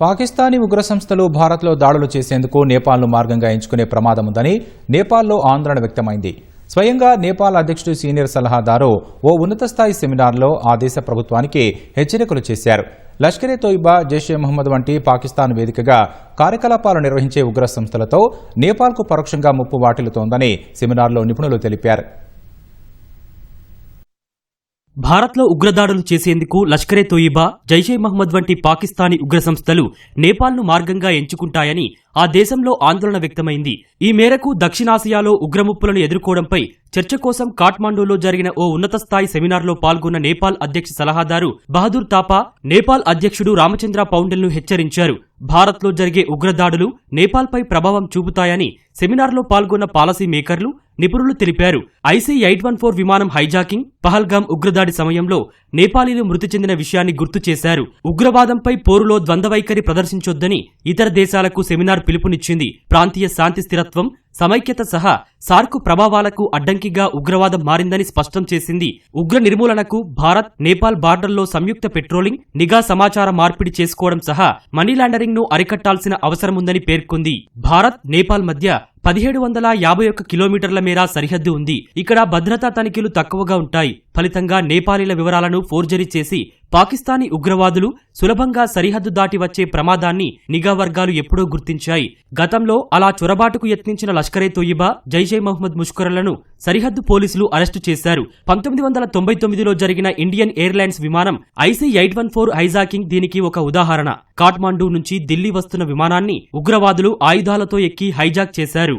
పాకిస్తానీ ఉగ్ర సంస్థలు భారత్లో దాడులు చేసేందుకు నేపాల్ను మార్గంగా ఎంచుకునే ప్రమాదం ఉందని నేపాల్లో ఆందోళన వ్యక్తమైంది. స్వయంగా నేపాల్ అధ్యక్షుడు సీనియర్ సలహాదారు ఓ ఉన్నత స్థాయి సెమినార్లో ఆ దేశ ప్రభుత్వానికి హెచ్చరికలు చేశారు. లష్కరే తోయిబా జైషే మహమ్మద్ వంటి పాకిస్తాన్ వేదికగా కార్యకలాపాలు నిర్వహించే ఉగ్ర సంస్థలతో నేపాల్కు పరోక్షంగా ముప్పు వాటిల్లుతోందని సెమినార్లో నిపుణులు తెలిపారు. భారత్లో ఉగ్రదాడులు చేసేందుకు లష్కరే తోయిబా జైషే మహ్మద్ వంటి పాకిస్తానీ ఉగ్ర సంస్థలు నేపాల్ను మార్గంగా ఎంచుకుంటాయని ఆ దేశంలో ఆందోళన వ్యక్తమైంది. ఈ మేరకు దక్షిణాసియాలో ఉగ్రముప్పులను ఎదుర్కోవడంపై చర్చ కోసం కాఠ్మండూలో జరిగిన ఓ ఉన్నత స్థాయి సెమినార్లో పాల్గొన్న నేపాల్ అధ్యక్ష సలహాదారు బహదూర్ తాపా నేపాల్ అధ్యక్షుడు రామచంద్ర పౌండెల్ను హెచ్చరించారు. భారత్లో జరిగే ఉగ్రదాడులు నేపాల్పై ప్రభావం చూపుతాయని సెమినార్లో పాల్గొన్న పాలసీ మేకర్లు నిపుణులు తెలిపారు. ఐసీ ఎయిట్ వన్ ఫోర్ విమానం హైజాకింగ్ పహల్గామ్ ఉగ్రదాడి సమయంలో నేపాలీలు మృతి చెందిన విషయాన్ని గుర్తు చేశారు. ఉగ్రవాదంపై పోరులో ద్వంద్వ వైఖరి ప్రదర్శించొద్దని ఇతర దేశాలకు సెమినార్ పిలుపునిచ్చింది ప్రాంతీయ శాంతి స్థిరత్వం సమైక్యత సహా సార్కు ప్రభావాలకు అడ్డంకిగా ఉగ్రవాదం మారిందని స్పష్టం చేసింది. ఉగ్ర నిర్మూలనకు భారత్ నేపాల్ బార్డర్లో సంయుక్త పెట్రోలింగ్ నిఘా సమాచార మార్పిడి చేసుకోవడం సహా మనీ లాండరింగ్ను అరికట్టాల్సిన అవసరముందని పేర్కొంది. భారత్ నేపాల్ మధ్య పదిహేడు వందల యాభై ఒక్క కిలోమీటర్ల మేర సరిహద్దు ఉంది. ఇక్కడ భద్రతా తనిఖీలు తక్కువగా ఉంటాయి. ఫలితంగా నేపాలీల వివరాలను ఫోర్జరీ చేసి పాకిస్తానీ ఉగ్రవాదులు సులభంగా సరిహద్దు దాటి వచ్చే ప్రమాదాన్ని నిఘా వర్గాలు ఎప్పుడో గుర్తించాయి. గతంలో అలా చొరబాటుకు యత్నించిన లష్కరే తొయ్యిబా జైషే మహ్మద్ ముష్కరులను సరిహద్దు పోలీసులు అరెస్టు చేశారు. పంతొమ్మిది వందల తొంభై తొమ్మిదిలో జరిగిన ఇండియన్ ఎయిర్లైన్స్ విమానం IC eight one four hijacking దీనికి ఒక ఉదాహరణ. కాఠ్మాండూ నుంచి ఢిల్లీ వస్తున్న విమానాన్ని ఉగ్రవాదులు ఆయుధాలతో ఎక్కి హైజాక్ చేశారు.